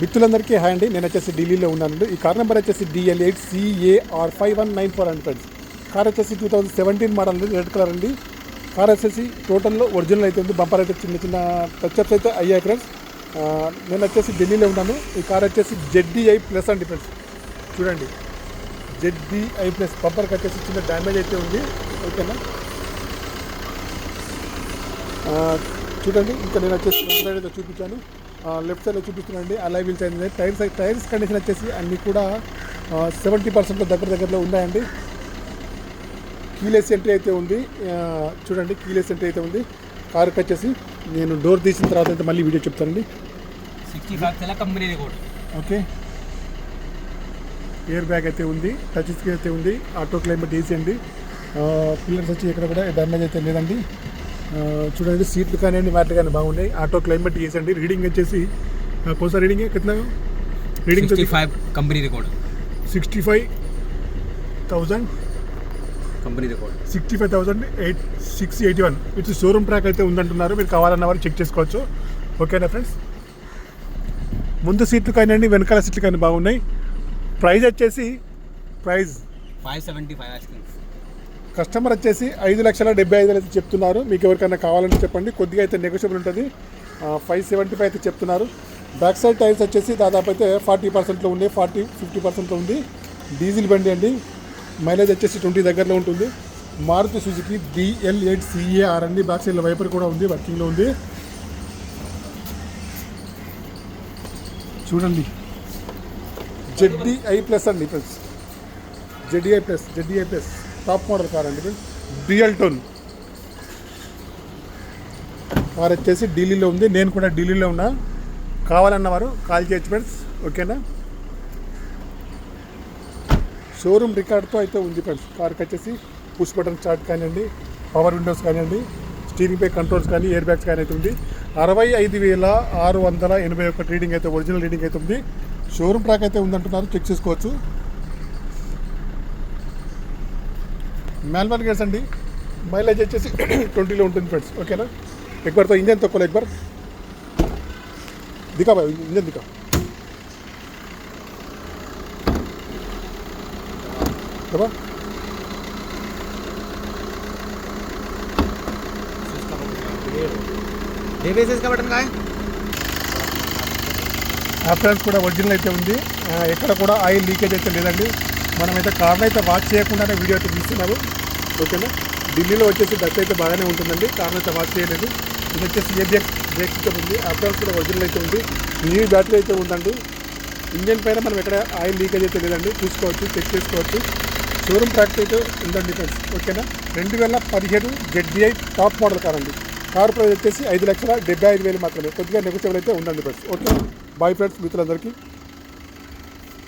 మిత్రులందరికీ హాయ్ అండి. నేను వచ్చేసి ఢిల్లీలో ఉన్నానండి. ఈ కార్ నెంబర్ వచ్చేసి DL eight CAR five one nine four and friends. Car వచ్చేసి two thousand seventeen model red colour అండి. కార్ వచ్చేసి టోటల్లో ఒరిజినల్ అయితే ఉంది. బంపర్ అయితే చిన్న చిన్న టచ్అప్స్ అయితే అయ్యాయి ఫ్రెండ్స్. నేను వచ్చేసి ఢిల్లీలో ఉన్నాను. ఈ కార్ వచ్చేసి జెడ్డీఐ ప్లస్ అండి ఫ్రెండ్స్. చూడండి. జెడ్డీఐ ప్లస్ బంపర్కి వచ్చేసి చిన్న డ్యామేజ్ అయితే ఉంది. ఓకేనా? చూడండి. ఇంకా నేను వచ్చేసి అయితే చూపించాను. లెఫ్ట్ సైడ్లో చూపిస్తున్నానండి అలా వీల్స్ అయింది టైర్స్ టైర్స్ కండిషన్ వచ్చేసి అన్నీ కూడా సెవెంటీ పర్సెంట్ దగ్గర దగ్గరలో ఉన్నాయండి. కీలెస్ ఎంట్రీ అయితే ఉంది. చూడండి కీలెస్ ఎంట్రీ అయితే ఉంది. కారుకి వచ్చేసి నేను డోర్ తీసిన తర్వాత అయితే మళ్ళీ వీడియో చెప్తానండి. సిక్స్టీ ఫైవ్ తెల్ల company record okay. Air bag అయితే ఉంది. టచ్ స్క్రీన్ అయితే ఉంది. ఆటో క్లైమేట్ ఏసీ అండి. పిల్లర్స్ వచ్చి ఇక్కడ కూడా డ్యామేజ్ అయితే లేదండి. చూడండి సీట్లు కానివ్వండి మ్యాట్లు కానీ బాగున్నాయి. ఆటో క్లైమేట్ ఏసీ అండి రీడింగ్ వచ్చేసి కోసా reading కిतना reading sixty five company record sixty five thousand company record sixty five thousand eight six eighty one it's showroom track అయితే ఉందంటున్నారు. మీరు కావాలన్న వారు చెక్ చేసుకోవచ్చు. ఓకేనా ఫ్రెండ్స్ ముందు సీట్లు కానివ్వండి వెనకాల సీట్లు కానీ బాగున్నాయి. ప్రైస్ వచ్చేసి price five seventy five ice creams customer వచ్చేసి ఐదు లక్షల డెబ్బై ఐదు అయితే చెప్తున్నారు. మీకు ఎవరికైనా కావాలంటే చెప్పండి. కొద్దిగా అయితే నెగోషియబుల్ ఉంటుంది. ఫైవ్ సెవెంటీ ఫైవ్ అయితే చెప్తున్నారు. బ్యాక్ సైడ్ టైర్స్ వచ్చేసి దాదాపు అయితే ఫార్టీ పర్సెంట్లో ఉంది ఫార్టీ ఫిఫ్టీ పర్సెంట్లో ఉంది. డీజిల్ బండి అండి. మైలేజ్ వచ్చేసి ట్వంటీ దగ్గరలో ఉంటుంది. Maruti Suzuki DL eight CAR అండి. బ్యాక్ సైడ్లో వైపర్ కూడా ఉంది. వర్కింగ్లో ఉంది. చూడండి. జెడ్డీఐ ప్లస్ అండి. Plus ZDI plus ZDI plus top model car అండి డిఎల్ డ్యూయల్ టోన్. కార్ వచ్చేసి ఢిల్లీలో ఉంది. నేను కూడా ఢిల్లీలో ఉన్నా. కావాలన్నవారు కాల్ చేయొచ్చు ఫ్రెండ్స్. ఓకేనా? షోరూమ్ రికార్డ్తో అయితే ఉంది ఫ్రెండ్స్. కార్కి వచ్చేసి పుష్ బటన్ స్టార్ట్ కానివ్వండి పవర్ విండోస్ కానివ్వండి స్టీరింగ్ పై కంట్రోల్స్ కానీ ఎయిర్ బ్యాగ్స్ కానీ అయితే ఉంది. అరవై ఐదు వేల ఆరు వందల ఎనభై ఒకటి రీడింగ్ అయితే ఒరిజినల్ రీడింగ్ అయితే ఉంది. షోరూమ్ ట్రాక్ అయితే ఉందంటున్నారు. చెక్ చేసుకోవచ్చు. మాన్యువల్ గేర్స్ అండి మైలేజ్ వచ్చేసి ట్వంటీలో ఉంటుంది ఫ్రెండ్స్ ఓకేనా ఎక్బర్తో ఇంజన్ తక్కువ ఎక్బర్ దికా బాయ్ ఇంజన్ దికా కదా डेबेस इसका बटन का है ఆఫ్టర్స్ కూడా ఒరిజినల్ అయితే ఉంది ఆ, ఎక్కడ కూడా ఆయిల్ లీకేజ్ అయితే లేదండి మనమైతే కార్ని అయితే వాచ్ చేయకుండానే వీడియో అయితే తీస్తున్నాము ఓకేనా? ఢిల్లీలో వచ్చేసి డస్ట్ అయితే బాగానే ఉంటుందండి. కార్ని అయితే వాచ్ చేయలేదు. ఇది వచ్చేసి ఏబిఎక్స్ బ్రేక్ సిస్టమ్ ఉంది. ఆఫ్టర్స్ కూడా ఒరిజినల్ అయితే ఉంది. న్యూ బ్యాటరీ అయితే ఉందండి. ఇంజన్ పైన మనం ఎక్కడ ఆయిల్ లీకేజ్ అయితే లేదండి. చూసుకోవచ్చు చెక్ చేసుకోవచ్చు. షోరూమ్ ట్రాక్ అయితే ఉందండి ఫ్రెండ్స్. ఓకేనా? రెండు వేల పదిహేడు జెడ్బిఐ టాప్ మోడల్ కార్ అండి. కార్ ప్రైస్ వచ్చేసి ఐదు లక్షల డెబ్బై ఐదు వేలు మాత్రమే. కొద్దిగా నెగోషియబుల్ అయితే ఉందండి ఫ్రెండ్స్. ఓకే బాయ్ ఫ్రెండ్స్ మిత్రులందరికీ.